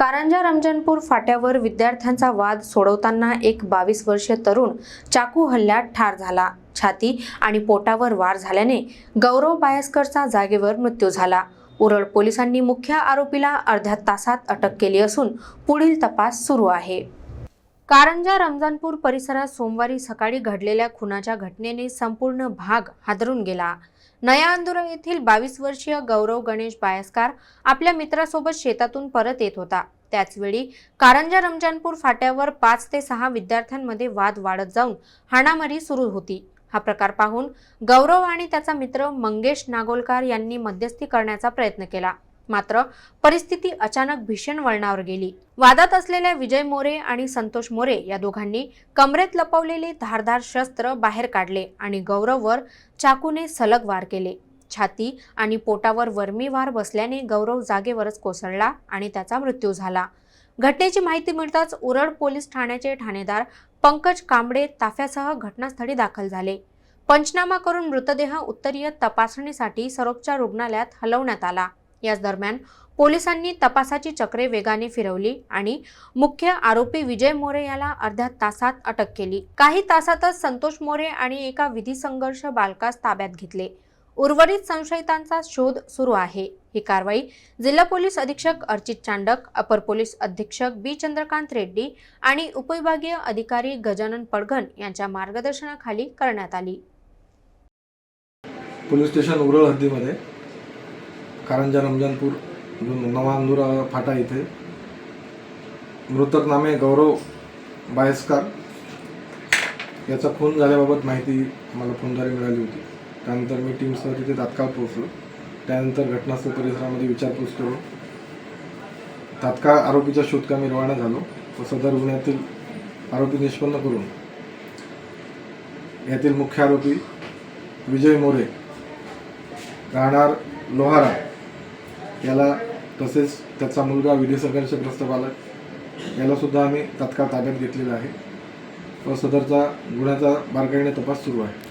कारंजा रमजानपूर फाट्यावर विद्यार्थ्यांचा वाद सोडवताना एक बावीस वर्षीय तरुण चाकू हल्ल्यात ठार झाला. छाती आणि पोटावर वार झाल्याने गौरव बायस्करचा जागेवर मृत्यू झाला. उरळ पोलिसांनी मुख्य आरोपीला अर्ध्या तासात अटक केली असून पुढील तपास सुरू आहे. कारंजा रमजानपूर परिसरात सोमवारी सकाळी घडलेल्या खुनाच्या घटनेने संपूर्ण भाग हादरून गेला. नया आंदोलन येथील बावीस वर्षीय गौरव गणेश बायस्कार आपल्या मित्रासोबत शेतातून परत येत होता. त्याचवेळी कारंजा रमजानपूर फाट्यावर पाच ते सहा विद्यार्थ्यांमध्ये वाद वाढत जाऊन हाणामारी सुरू होती. हा प्रकार पाहून गौरव आणि त्याचा मित्र मंगेश नागोलकर यांनी मध्यस्थी करण्याचा प्रयत्न केला. मात्र परिस्थिती अचानक भीषण वळणावर गेली. वादात असलेल्या विजय मोरे आणि संतोष मोरे या दोघांनी कमरेत लपवलेले धारदार शस्त्र बाहेर काढले आणि गौरववर चाकूने सलग वार केले. छाती आणि पोटावर वर्मी वार बसल्याने गौरव जागेवरच कोसळला आणि त्याचा मृत्यू झाला. घटनेची माहिती मिळताच उरड पोलीस ठाण्याचे ठाणेदार पंकज कांबळे ताफ्यासह घटनास्थळी दाखल झाले. पंचनामा करून मृतदेह उत्तरीय तपासणीसाठी सरोपच्या रुग्णालयात हलवण्यात आला. याच दरम्यान पोलिसांनी तपासाची चक्रे वेगाने फिरवली आणि मुख्य आरोपी विजय मोरे याला अर्ध्या तासात अटक केली. काही तासातच संतोष मोरे आणि एका विधी संघर्ष बालकास ताब्यात घेतले. उर्वरित संशयितांचा शोध सुरू आहे. ही कारवाई जिल्हा पोलीस अधीक्षक अर्चित चांडक अपर पोलीस अधीक्षक बी चंद्रकांत रेड्डी आणि उपविभागीय अधिकारी गजानन पडघन यांच्या मार्गदर्शनाखाली करण्यात आली. पोलीस स्टेशन उरळ हद्दीमध्ये कारंजा रमजानपूर नवांदुरा नवा फाटा इथे. मृतक नामे गौरव बायस्कार. याचा खून झाल्याबाबत माहिती मला फोनद्वारे मिळाली होती. त्यानंतर मी टीमसह तिथे तात्काळ पोहोचलो. त्यानंतर घटनास्थळ परिसरामध्ये विचारपूस करून तात्काळ आरोपीच्या शोधकामी रवाना झालो व सदर गुन्ह्यातील आरोपी निष्पन्न करून यातील मुख्य आरोपी विजय मोरे राहणार लोहारा याला तसेच त्याचा मुलगा विधी संघर्षग्रस्त बालक यालासुद्धा आम्ही तात्काळ ताब्यात घेतलेला आहे. व सदरचा गुन्ह्याचा बारकाईने तपास सुरू आहे.